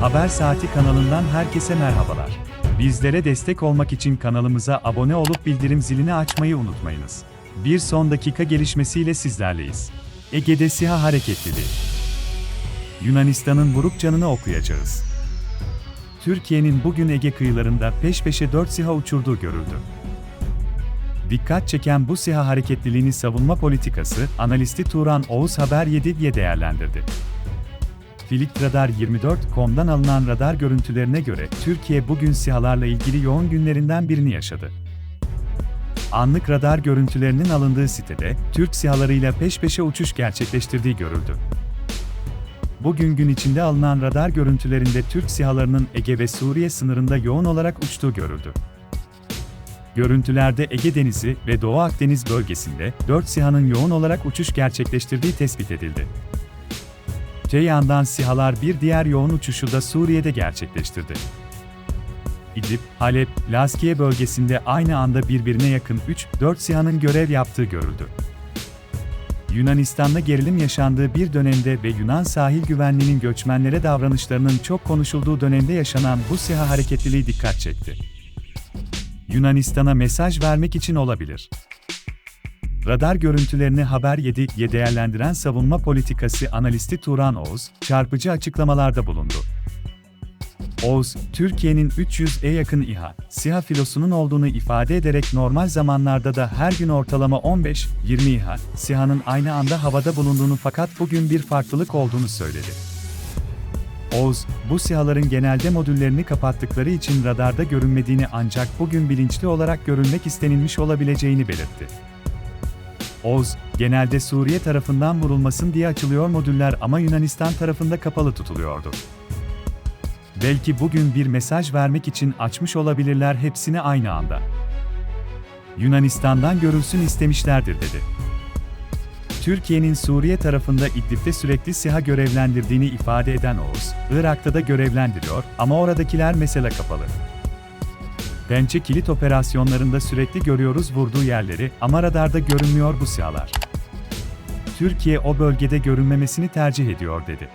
Haber Saati kanalından herkese merhabalar. Bizlere destek olmak için kanalımıza abone olup bildirim zilini açmayı unutmayınız. Bir son dakika gelişmesiyle sizlerleyiz. Ege'de SİHA hareketliliği. Yunanistan'ın vurup canını okuyacağız. Türkiye'nin bugün Ege kıyılarında peş peşe 4 SİHA uçurduğu görüldü. Dikkat çeken bu SİHA hareketliliğini savunma politikası, analisti Turan Oğuz Haber 7 diye değerlendirdi. Filik Radar 24.com'dan alınan radar görüntülerine göre Türkiye bugün SİHA'larla ilgili yoğun günlerinden birini yaşadı. Anlık radar görüntülerinin alındığı sitede, Türk SİHA'larıyla peş peşe uçuş gerçekleştirdiği görüldü. Bugün gün içinde alınan radar görüntülerinde Türk SİHA'larının Ege ve Suriye sınırında yoğun olarak uçtuğu görüldü. Görüntülerde Ege Denizi ve Doğu Akdeniz bölgesinde 4 SİHA'nın yoğun olarak uçuş gerçekleştirdiği tespit edildi. Öte yandan SİHA'lar bir diğer yoğun uçuşu da Suriye'de gerçekleştirdi. İdlib, Halep, Laskiye bölgesinde aynı anda birbirine yakın 3-4 SİHA'nın görev yaptığı görüldü. Yunanistan'da gerilim yaşandığı bir dönemde ve Yunan sahil güvenliğinin göçmenlere davranışlarının çok konuşulduğu dönemde yaşanan bu SİHA hareketliliği dikkat çekti. Yunanistan'a mesaj vermek için olabilir. Radar görüntülerini Haber 7'ye değerlendiren savunma politikası analisti Turan Oğuz, çarpıcı açıklamalarda bulundu. Oğuz, Türkiye'nin 300'e yakın İHA, SİHA filosunun olduğunu ifade ederek normal zamanlarda da her gün ortalama 15-20 İHA, SİHA'nın aynı anda havada bulunduğunu fakat bugün bir farklılık olduğunu söyledi. Oğuz, bu SİHA'ların genelde modüllerini kapattıkları için radarda görünmediğini ancak bugün bilinçli olarak görülmek istenilmiş olabileceğini belirtti. Oğuz, genelde Suriye tarafından vurulmasın diye açılıyor modüller ama Yunanistan tarafında kapalı tutuluyordu. Belki bugün bir mesaj vermek için açmış olabilirler hepsini aynı anda. Yunanistan'dan görülsün istemişlerdir dedi. Türkiye'nin Suriye tarafında İdlib'de sürekli SİHA görevlendirdiğini ifade eden Oğuz, Irak'ta da görevlendiriyor ama oradakiler mesele kapalı. Pençe kilit operasyonlarında sürekli görüyoruz vurduğu yerleri ama radarda görünmüyor bu SİHA'lar. Türkiye o bölgede görünmemesini tercih ediyor dedi.